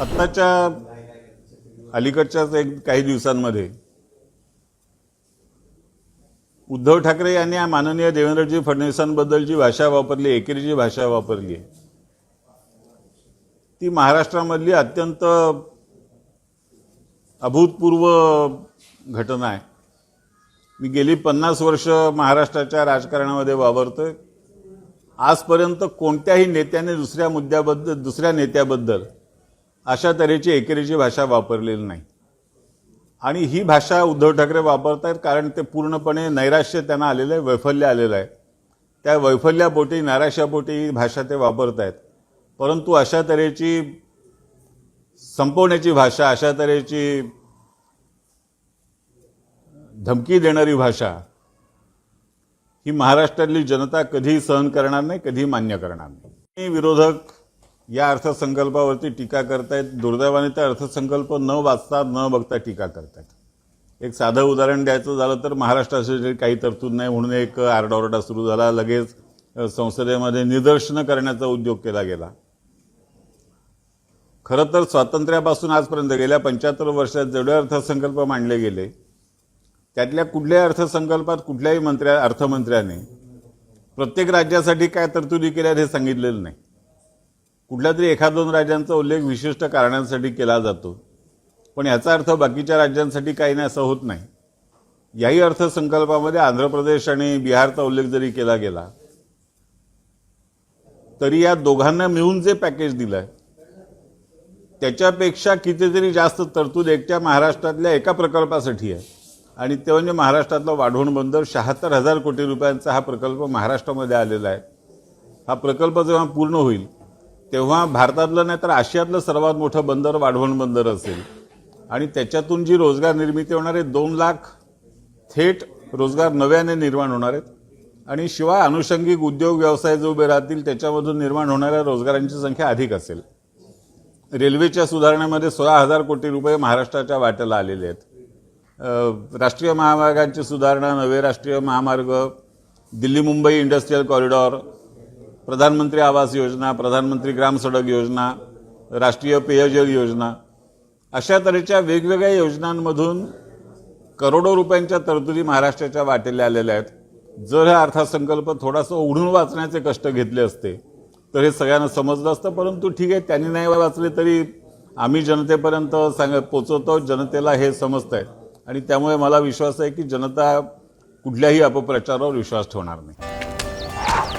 आत्ताच्या अलीकडच्याच एक काही दिवसांमध्ये उद्धव ठाकरे यांनी या माननीय देवेंद्रजी फडणवीसांबद्दल जी भाषा वापरली एकेरीची भाषा वापरली. ती महाराष्ट्रामधली अत्यंत अभूतपूर्व घटना आहे. मी गेली पन्नास वर्ष महाराष्ट्राच्या राजकारणामध्ये वावरतोय. आजपर्यंत कोणत्याही नेत्याने दुसऱ्या मुद्द्याबद्दल दुसऱ्या नेत्याबद्दल अशा तऱ्हेची एकेरीची भाषा वापरलेली नाही. आणि ही भाषा उद्धव ठाकरे वापरतायत कारण ते पूर्णपणे नैराश्य त्यांना आलेलं आहे वैफल्य आलेलं आहे. त्या वैफल्यापोटी नैराश्यापोटी ही भाषा ते वापरत आहेत परंतु अशा तऱ्हेची संपवण्याची भाषा अशा तऱ्हेची धमकी देणारी भाषा ही महाराष्ट्रातली जनता कधी सहन करणार नाही कधी मान्य करणार नाही. विरोधक या अर्थसंकल्पावरती टीका करतायत. दुर्दैवाने ते अर्थसंकल्प न वाचता न बघता टीका करतायत. एक साधं उदाहरण द्यायचं झालं तर महाराष्ट्रासाठी काही तरतूद नाही म्हणून एक आरडाओरडा सुरू झाला. लगेच संसदेमध्ये निदर्शनं करण्याचा उद्योग केला गेला. खरं तर स्वातंत्र्यापासून आजपर्यंत गेल्या पंच्याहत्तर वर्षात जेवढे अर्थसंकल्प मांडले गेले त्यातल्या कुठल्याही अर्थसंकल्पात कुठल्याही मंत्र्या अर्थमंत्र्याने प्रत्येक राज्यासाठी काय तरतुदी केल्या हे सांगितलेलं नाही. कुठल्या तरी एखाद दोन राज्यांचा उल्लेख विशिष्ट कारणांसाठी केला जातो. पण याचा अर्थ बाकीच्या राज्यांसाठी काही नाही असं होत नाही. याही अर्थसंकल्पामध्ये आंध्र प्रदेश आणि बिहारचा उल्लेख जरी केला गेला तरी या दोघांना मिळून जे पॅकेज दिलं आहे त्याच्यापेक्षा कितीतरी जास्त तरतूद एकट्या महाराष्ट्रातल्या एका प्रकल्पासाठी आहे. आणि ते म्हणजे महाराष्ट्रातलं वाढवण बंदर शहात्तर हजार कोटी रुपयांचा हा प्रकल्प महाराष्ट्रामध्ये आलेला आहे. हा प्रकल्प जेव्हा पूर्ण होईल तेव्हा भारतातलं नाही तर आशियातलं सर्वात मोठं बंदर वाढवण बंदर असेल. आणि त्याच्यातून जी रोजगार निर्मिती होणार आहे दोन लाख थेट रोजगार नव्याने निर्माण होणार आहेत. आणि शिवाय अनुषंगिक उद्योग व्यवसाय जे उभे राहतील त्याच्यामधून निर्माण होणाऱ्या रोजगारांची संख्या अधिक असेल. रेल्वेच्या सुधारणेमध्ये सोळा हजार कोटी रुपये महाराष्ट्राच्या वाट्याला आलेले आहेत. राष्ट्रीय महामार्गांची सुधारणा नवे राष्ट्रीय महामार्ग दिल्ली मुंबई इंडस्ट्रीयल कॉरिडॉर प्रधानमंत्री आवास योजना प्रधानमंत्री ग्राम सडक योजना राष्ट्रीय पेयजल योजना अशा तऱ्हेच्या वेगवेगळ्या योजनांमधून करोडो रुपयांच्या तरतुदी महाराष्ट्राच्या वाटेल्या आलेल्या आहेत. जर हा अर्थसंकल्प थोडासा उघडून वाचण्याचे कष्ट घेतले असते तर हे सगळ्यांना समजलं असतं परंतु ठीक आहे त्यांनी नाही वाचले तरी आम्ही जनतेपर्यंत सांग पोचवतो जनतेला हे समजत आहे आणि त्यामुळे मला विश्वास आहे की जनता कुठल्याही अपप्रचारावर विश्वास ठेवणार नाही.